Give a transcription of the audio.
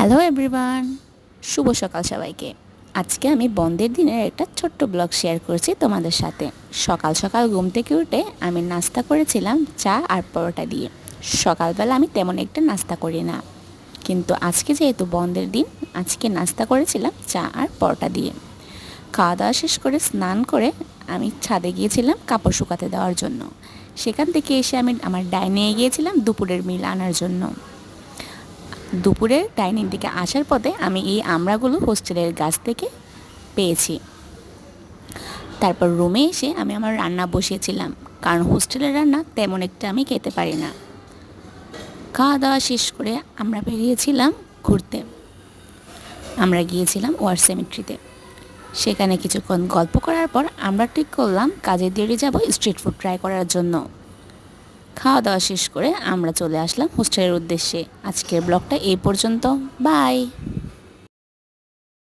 Hello everyone শুভ সকাল সবাইকে। আজকে আমি বন্ধের দিনের একটা ছোট্ট ব্লগ শেয়ার করছি তোমাদের সাথে। সকাল সকাল ঘুম থেকে উঠে আমি নাস্তা করেছিলাম চা আর পরোটা দিয়ে। সকালবেলা আমি তেমন একটা নাস্তা করি না। কিন্তু আজকে যেহেতু বন্ধের দিন, আজকে নাস্তা করেছিলাম চা আর পরোটা দিয়ে। খাওয়া দাওয়া শেষ করে স্নান করে আমি ছাদে গিয়েছিলাম কাপড় শুকাতে দেওয়ার জন্য। সেখান থেকে এসে আমি আমার ডাইনিয়ে গিয়েছিলাম দুপুরের মিল আনার জন্য। দুপুরে ডাইনিং দিকে আসার পথে আমি এই আমড়াগুলো হোস্টেলের গাছ থেকে পেয়েছি। তারপর রুমে এসে আমি আমার রান্না বসিয়েছিলাম, কারণ হোস্টেলের রান্না তেমন একটা আমি খেতে পারি না। খাওয়া দাওয়া শেষ করে আমরা বেরিয়েছিলাম ঘুরতে। আমরা গিয়েছিলাম ওয়ার সেমিট্রিতে সেখানে কিছুক্ষণ গল্প করার পর আমরা ঠিক করলাম, কাজের দিকে যাব স্ট্রিট ফুড ট্রাই করার জন্য। খাওয়া দাওয়া শেষ করে আমরা চলে আসলাম হোস্টেলের উদ্দেশ্যে। আজকের ব্লগটা এই পর্যন্ত। বাই!